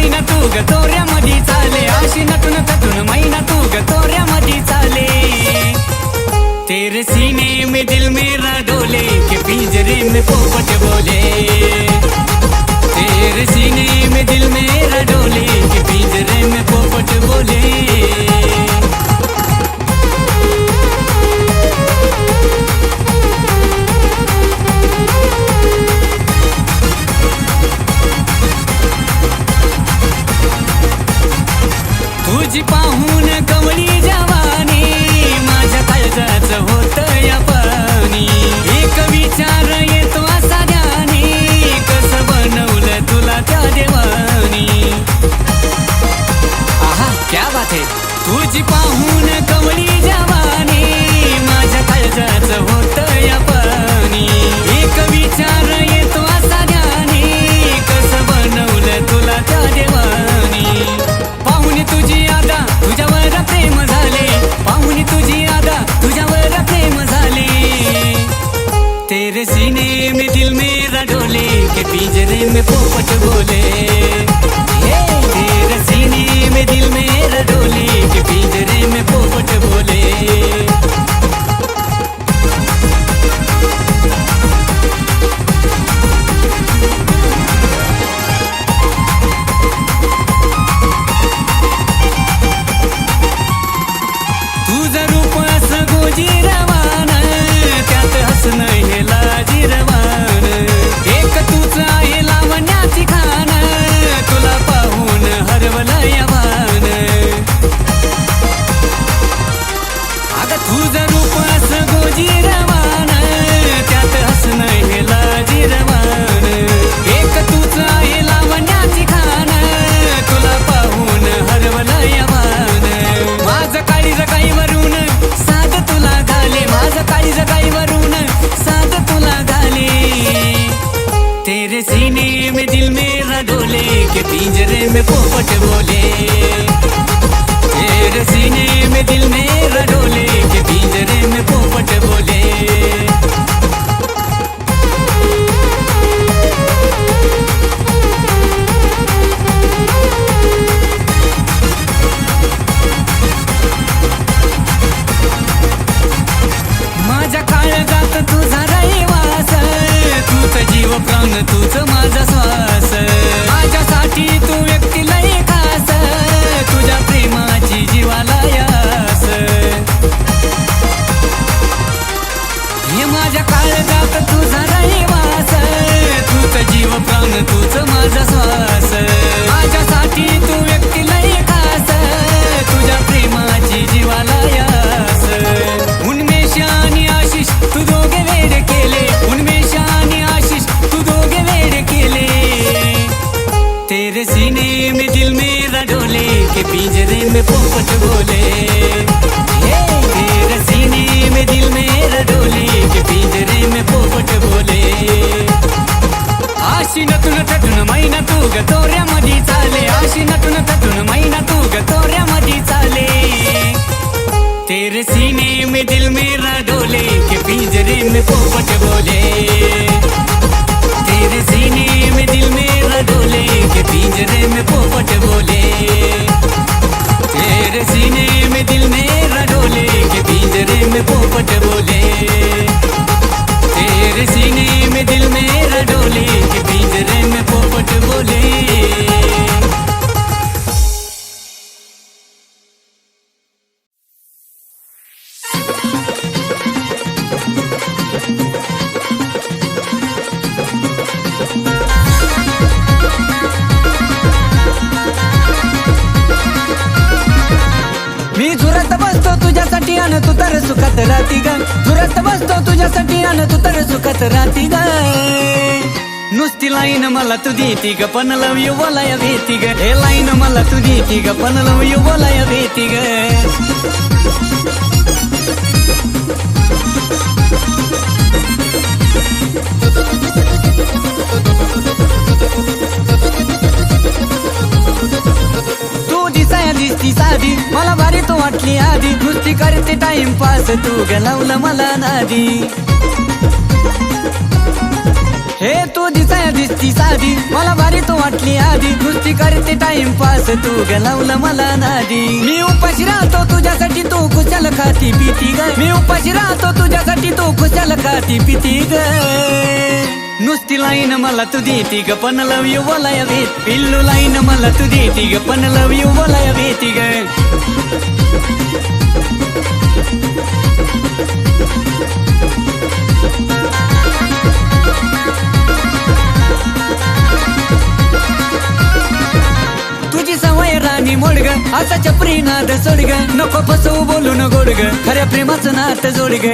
मैना तू ग तोऱ्या मधी चाले. अशी नटून तटून मैना तू ग तोऱ्या मधी चाले. तेरे सीने में दिल मेरा डोले के पिंजरे में पोपट बोले. तेरे सीने में दिल मेरा डोले के पिंजरे में पोपट बोले. люди по ప్రేమి పూపటుగోలే तू ग चाले. अशी नटून तटून मैना तू ग चाले. तेरे सीने में दिल मेरा डोले के पिंजरे में पोपट बोले. तेरे सीने में दिल मेरा डोले के पिंजरे में आण तू तर सुखात राहती ग. दुरत बसतो तुझ्यासाठी आण तू तर सुखात राहती ग. नुसती लाईन मला तू देती ग पण लव यू बोलाय भेती ग. हे लाईन मला तू देती ग पण लव यू बोलाय भेती ग. वाटली आधी. नुसती करते टाइमपास तू गलावलं मला नादी. हे तू दिसाय दिसती साधी. मला भारी तू वाटली आधी. नुसती करते टाइमपास तू गलावलं मला नादी. मी उपाशी राहतो तुझ्यासाठी. तू कुशल खाती पिती ग. मी उपाशी राहतो तुझ्यासाठी. तू कुशल खाती पिती ग. नुसती लाईन मला तू देती ग पण लव यू बोलाय भेट पिल्लू लाईन मला तू देती ग पण लव यू बोलाय भेटी ग. तुझी सवय राणी मोडग असा चपरी नाद सोडग नको फसवू बोलून गोडग खऱ्या प्रेमाचं नात जोडग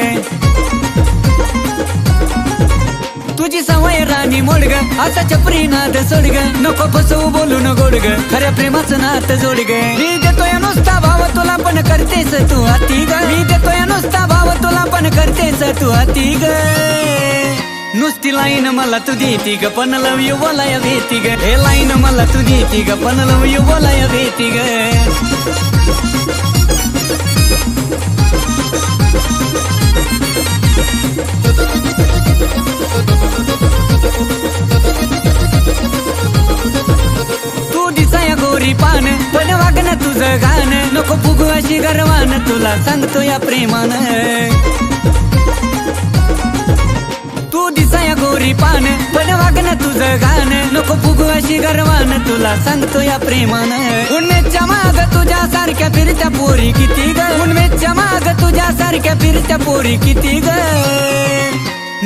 मोडग. आता चपरी नाद सोडग. नको फसवू बोलून गोडग खऱ्या प्रेमाचं नात जोडग. मी देतोय नुसता भाव तुला पण करतेस तू अति ग. मी देतोय नुसता भाव तुला पण करतेस तू अति ग. नुसती लाईन मला तू देती ग. पण लव यू बोलाय भेती ग. हे लाईन मला तू देती ग. पण लव यू बोलाय भेती ग. दिसाया पान. पण वागणं तुझं गाण. नको फुगू अशी गर्वान. तुला सांगतो या प्रेमान. तू दिसाया गोरी पान. पण वागणं तुझं गाण. नको फुगू अशी गर्वान. तुला सांगतो या प्रेमान. उन्मेच्या माग तुझ्या सारख्या फिरत्या पोरी किती ग? उन्मेच्या माग तुझ्या सारख्या फिरत्या पोरी किती ग?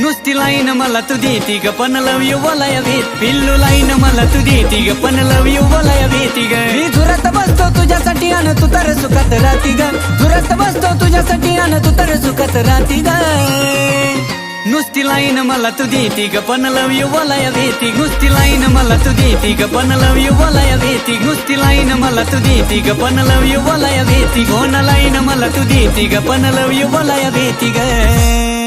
नुसती लाईन मला तू देती ग पण लव यू बोलाय भेट पिल्लू लाईन मला तू देती ग पण लव यू बोलाय भेटी ग. मी झुरत बसतो तुझ्यासाठी अन तू तर सुखात राहती ग. झुरत बसतो तुझ्यासाठी अन तू तर सुखात राहती ग. नुसती लाईन मला तू देती ग पण लव यू बोलाय भेटी नुसती लाईन मला तू देती ग पण लव यू बोलाय भेटी नुसती लाईन मला तू देती ग पण लव यू बोलाय भेटी कोण लाईन मला तू देती ग पण लव यू बोलाय भेटी ग.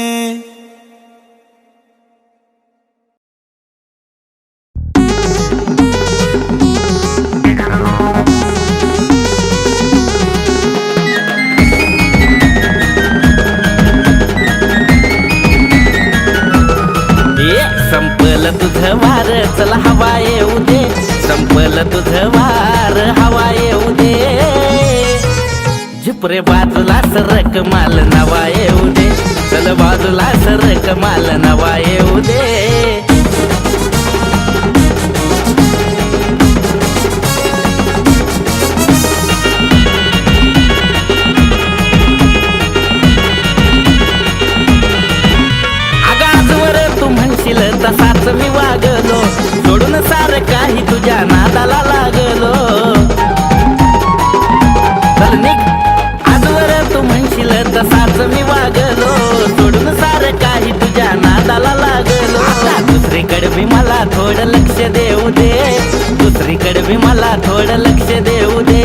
तुम्ही मला थोडं लक्ष देऊ दे.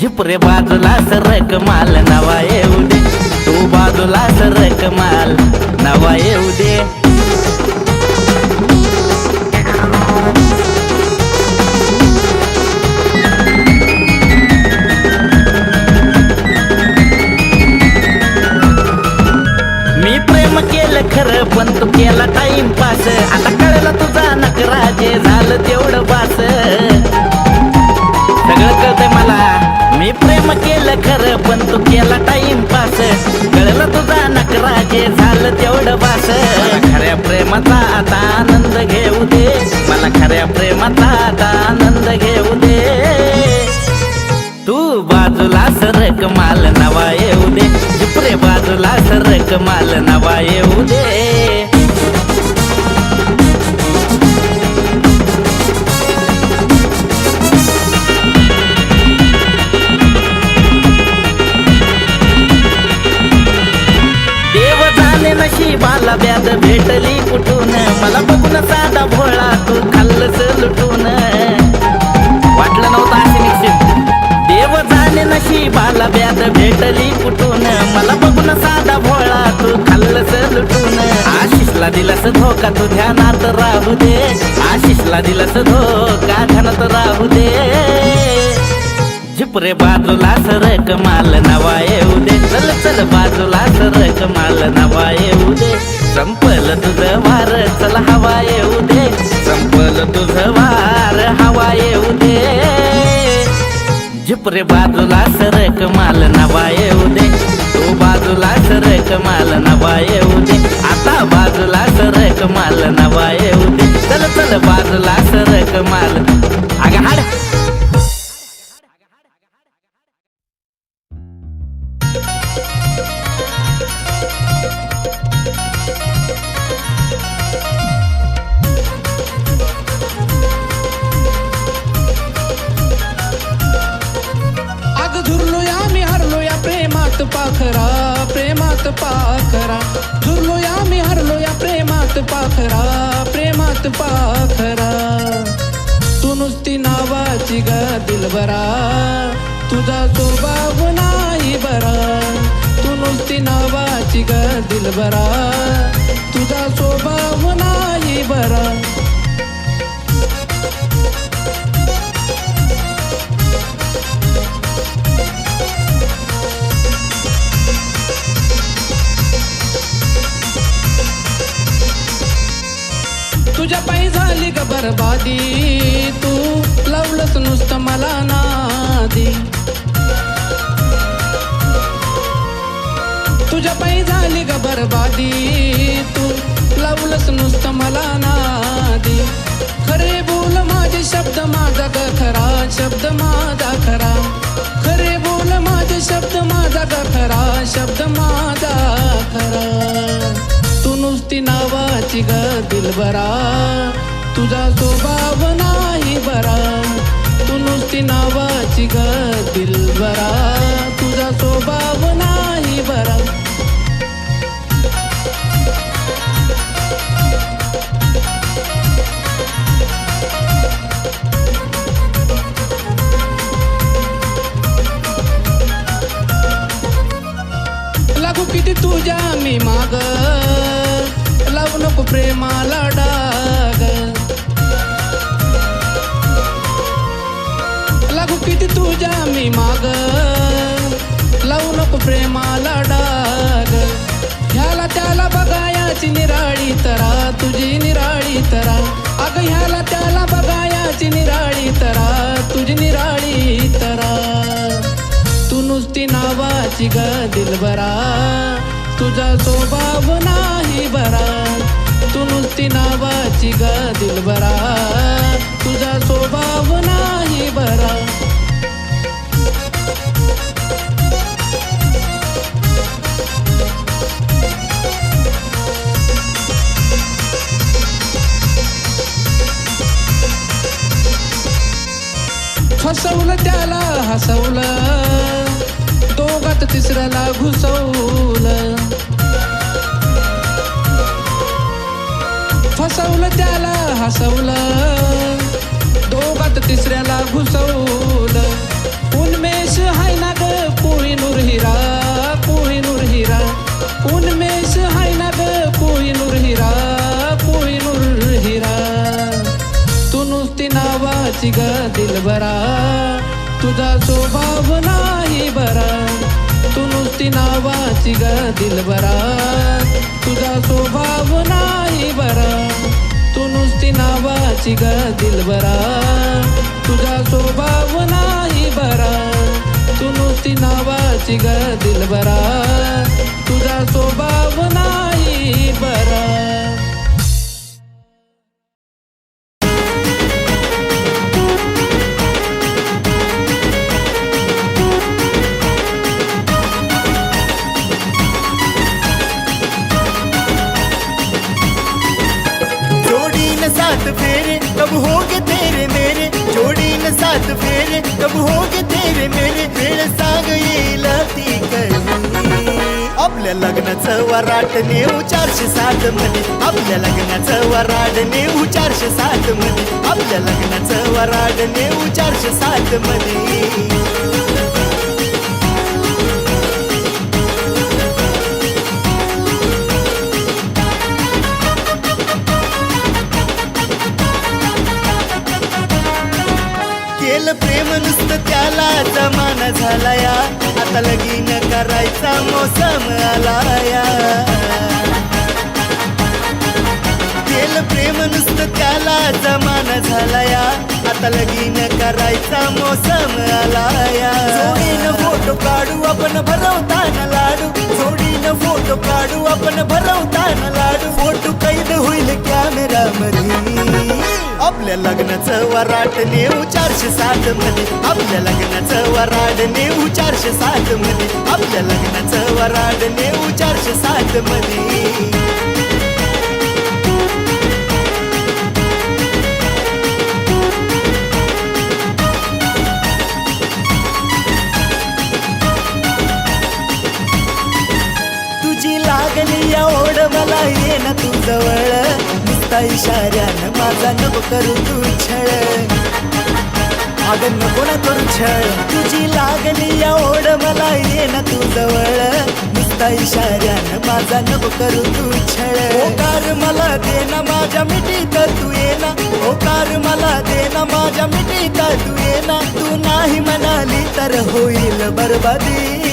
झिपरे बाजूला सरक माल नवा येऊ दे. तू बाजूला सरक माल नवा येऊ दे. केला टाइम पास टाइमपास कळलं तुझा नकरा जे झालं तेवढं बास खऱ्या प्रेमाचा आता आनंद घेऊ दे. मला खऱ्या प्रेमाचा आता आनंद घेऊ दे. तू बाजूला सरक माल नवा येऊ दे. चिपरे बाजूला सरक माल नवा येऊ दे. दिलास धोका तू ध्यानात राहू दे. आशिषला दिलास धोका ध्यानात राहू दे. झिपरे बाजूला सरक माल नवा येऊ दे. चल चल बाजूला सरक माल नवा येऊ दे. संपल तुझं वार चल हवा येऊ दे. संपल तुझं वार हवा येऊ दे. झिपरे बाजूला सरक माल नवा येऊ दे. सरक माल नवा येऊ दे. आता बाजूला सरक माल नवा येऊ दे. चल चल बाजूला सरक माल. अग हाड. पाखरा मी हरलोया प्रेमात पाखरा प्रेमात पाखरा. तू नुसती नावाची ग दिलबरा तुझा स्वभाव नाही बरा. तू नुसती नावाची ग दिलबरा ग बरबादी. तू लावलंच नुसतं मला नादी. तुझ्या पायी झाली ग बरबादी. तू लावलंच नुसतं मला नादी. खरे बोल माझे शब्द माझा ग खरा. शब्द माझा खरा. खरे बोल माझे शब्द माझा ग खरा. शब्द माझा खरा. तू नुसती नावाची ग दिलबरा. तुझा स्वभाव नाही बरा. तू नुसती नावाची ग दिलबरा तुझा स्वभाव नाही बरा. लागू किती तुझ्या मी माग. लावू नको प्रेमाला डाग. तुझ्या मी माग. लावू नको प्रेमाला डाग. ह्याला त्याला बघायाची निराळी तरा. तुझी निराळी तरा. अग ह्याला त्याला बघायाची निराळी तरा. तुझी निराळी तरा. तू नुसती नावाची ग दिलबरा तुझा स्वभाव नाही बरा. तू नुसती नावाची ग दिलबरा तुझा स्वभाव नाही बरा. त्याला त्याला हसवलं. दोघात तिसऱ्याला घुसवलं. फसवलं त्याला हसवलं. दोघात तिसऱ्याला घुसवलं. उन्मेष हाय ना ग कोहिनूर हिरा. ग दिलबरा तुझा स्वभाव नाही बरा. तू नुसती नावाची ग दिलबरा तुझा स्वभाव नाही बरा. तू नुसती नावाची ग दिलबरा तुझा स्वभाव नाही बरा. तू नुसती नावाची ग दिलबरा तुझा स्वभाव नाही बरा. आपल्या लग्नाचं वराट नेऊ चारशे सात म्हणे आपल्या लग्नाचं वराड नेऊ चारशे सात म्हणे आपल्या लग्नाचं वराड नेऊ चारशे सात म्हणे केलं प्रेम नुसतं त्याला जमाना झाला या लगीन करायचा मोसम आलाया. या प्रेम नुसतं त्याला जमाना झालाया. आता लगीन करायचा मोसम आलाया. जोडीनं फोटो काढू आपण भरवताना लाडू. जोडीनं फोटो काढू आपण भरवताना लाडू. फोटो कैद होईल कॅमेरा मध्ये आपल्या लग्नाचं वराट नेऊ चारशे सात मध्ये आपल्या लग्नाचं वराड नेऊ चारशे सात मध्ये आपल्या लग्नाचं वराड नेऊ चारशे सात मध्ये तुझी लागली या ओढ मला ये ना तू जवळ. नुसता इशाऱ्यानं माझा नको करू तू छळ अगं नको ना करू छळ. तुझी लागली या ओढ मला ये ना तू जवळ. नुसता इशाऱ्यानं माझा नको करू तू छळ ओकार मला दे ना माझ्या मिठीत तू ये ना. ओकार मला दे ना माझ्या मिठीत तू ये ना. तू नाही म्हणाली तर होईल बरबादी.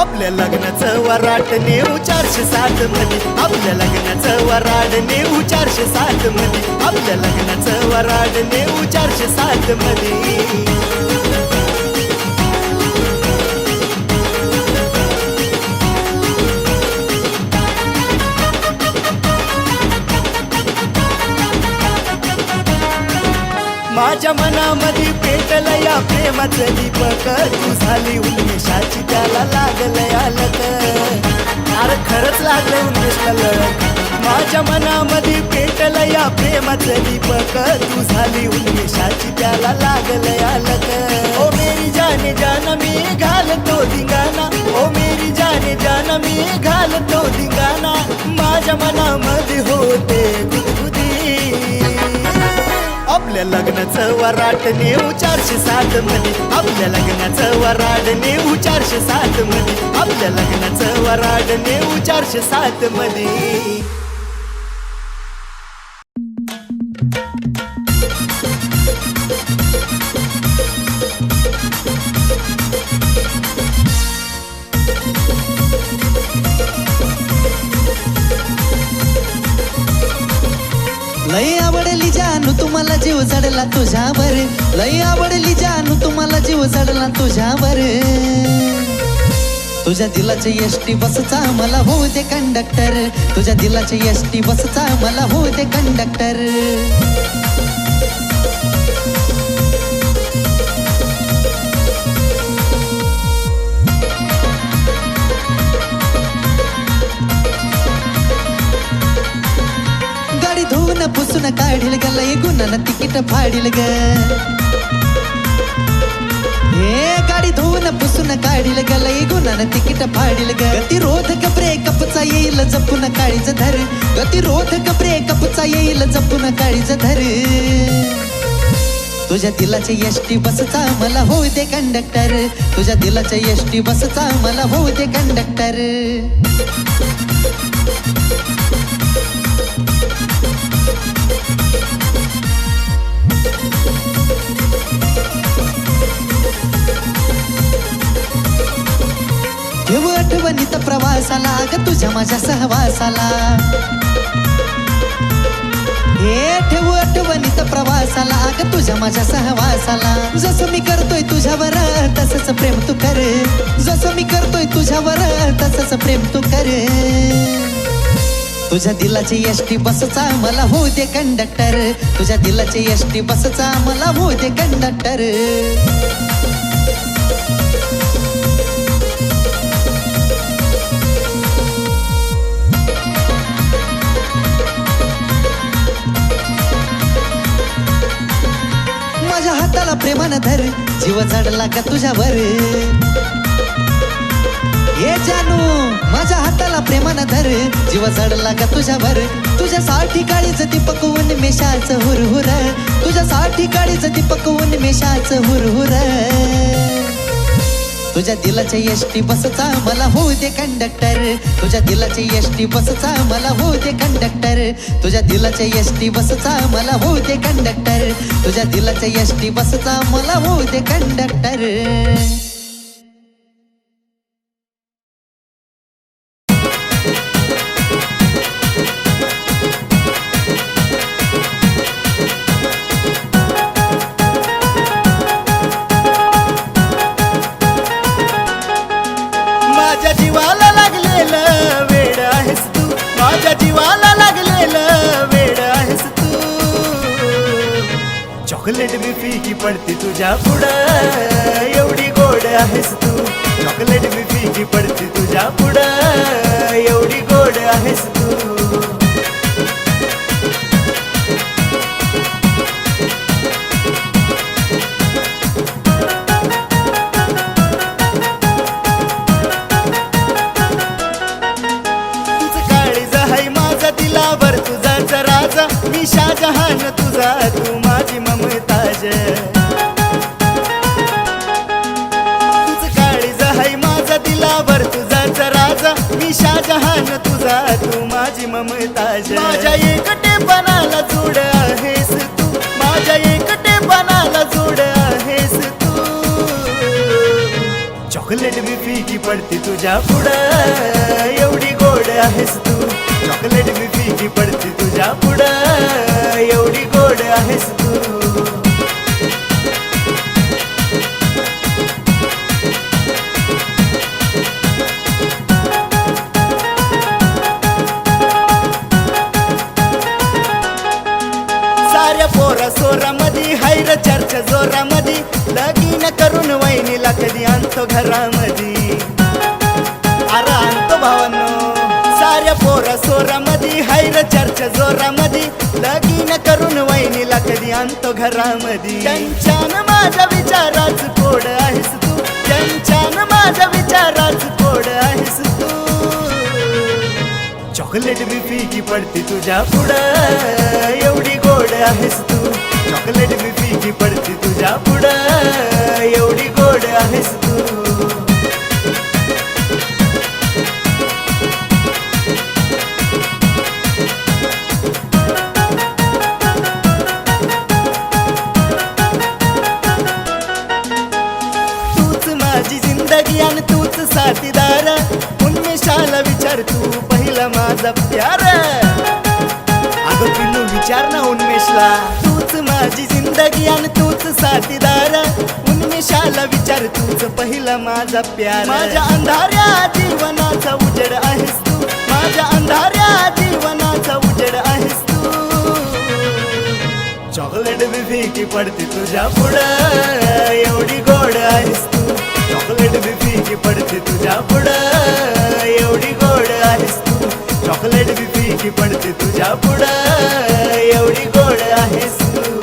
आपल्या लग्नाचं वराट नेऊ चारशे सात मध्ये आपल्या लग्नाचं वराड नेऊ चारशे सात मध्ये आपल्या लग्नाचं वराड नेऊ चारशे सात मध्ये माझ्या मनामध्ये पेटलं या प्रेमाचं दीपक तू झाली उन्मेषाची त्याला लागलं आलत अरे खरंच लागलं उन्मेषला माझ्या मनामध्ये पेटलं या प्रेमाचं दीपक तू झाली उन्मेषाची त्याला लागलं आलत ओ मेरी जाने जाना मी घालतो धिंगाणा. ओ मेरी जाने जाना मी घालतो धिंगाणा. माझ्या मनामध्ये होते आपल्या लग्नाचं वराट नेऊ चारशे सात म्हणे आपल्या लग्नाचं वराड नेऊ चारशे सात म्हणे आपल्या लग्नाचं वराड नेऊ चारशे सात मध्ये तुम्हाला जडला तुझ्यावर. लय आवडली जानू तुम्हाला जीव जडला तुझ्यावर. तुझ्या दिलाचे एसटी बसचा मला हो ते कंडक्टर तुझ्या दिलाचे एसटी बसचा मला हो ते कंडक्टर पुन पुसून काढील ग लय गुन्हानं तिकीट फाडील ग. हे गाडी धुवून पुसून काढील ग लय गुन्हानं तिकीट फाडील ग. गतिरोधक ब्रेकअपचा येईल जपून काळीच धर. गतिरोधक ब्रेकअपचा येईल जपून काळीच धर. तुझ्या दिलाचे एसटी बसचा मला होऊ दे कंडक्टर तुझ्या दिलाचे एसटी बसचा मला होऊ दे कंडक्टर आठवणीत प्रवासाला ग तुझ्या माझ्या सहवासाला. हे ठेव आठवणीत प्रवासाला ग तुझ्या माझ्या सहवासाला. जसं मी करतोय तुझ्यावर तसंच प्रेम तू कर. जसं मी करतोय तुझ्यावर तसंच प्रेम तू कर. तुझ्या दिलाची एसटी बसचा मला हो दे कंडक्टर. तुझ्या दिलाची एसटी बसचा मला हो दे कंडक्टर. हाताला प्रेमान धर. जीव चढला का तुझ्यावर? हे जानू माझ्या हाताला प्रेमान धर. जीव चढला का तुझ्यावर? तुझ्यासाठी काळीच दीपक उन्मेषाच हुरहुर. तुझ्यासाठी काळीच दीपक उन्मेषाच हुरहुर. तुझ्या दिलाच्या एसटी बसचा मला होऊ दे कंडक्टर तुझ्या दिलाच्या एसटी बसचा मला होऊ दे कंडक्टर तुझ्या दिलाच्या एसटी बसचा मला होऊ दे कंडक्टर तुझ्या दिलाच्या एसटी बसचा मला होऊ दे कंडक्टर पडती तुझ्या पुढं. एवढी गोड आहेस तू. चॉकलेट बी फिकी पडते तुझ्या पुढं. एवढी गोड आहेस तू. तुझ काळीज हाय माझा दिलावर तुझाचा राजा. मी शाजहान तुझा मी शाजहान तुझा तू माझी ममता माझ्या एकटेपणाला बनाला जोड आहेस तू माझ्या एकटेपणाला बनाला जोड आहेस तू. चॉकलेट बी फिकी पडते तुझ्या पुढं एवढी गोड आहेस तू. चॉकलेट बी फिकी पडते तुझ्या पुढं एवढी गोड आहेस तू. जोरामधी लगीन करून वहिनीला कधी आणतो घरामधी? अरे आणतो भावांनो साऱ्या पोरा सोरामधी हैर हायर चर्चा जोरा लगीन करून वहिनीला कधी आणतो घरामधी? त्यांच्यान माझ्या विचाराच कोड आहेस तू? त्यांच्यान माझ्या विचाराच कोड आहे. चॉकलेट बी फिकी पडते तुझ्या पुढं एवढी गोड आहेस तू. चॉकलेट बी फिकी पडते तुझ्या पुढं एवढी गोड आहेस तू. तूच माझी जिंदगी आणि तूच साथीदार. उन्मेषाला विचार तू. पहिला माझा प्यार अगं पिल्लू विचार ना उन्मेषला. तूच माझी जिंदगी आणि तूच साथीदार. उन्मेषाला विचार तूच पहिला माझा प्यार. माझ्या अंधाऱ्या जीवनाचा उजेड आहेस तू. माझ्या अंधाऱ्या जीवनाचा उजेड आहेस तू. चॉकलेट बी फिकी पडते तुझ्या पुढं. एवढी गोड आहेस तू. चॉकलेट बी फिकी पडते तुझ्या पुढं. एवढी गोड आहेस तू. चॉकलेट बी फिकी पडते तुझ्या पुढं. एवढी गोड आहेस तू.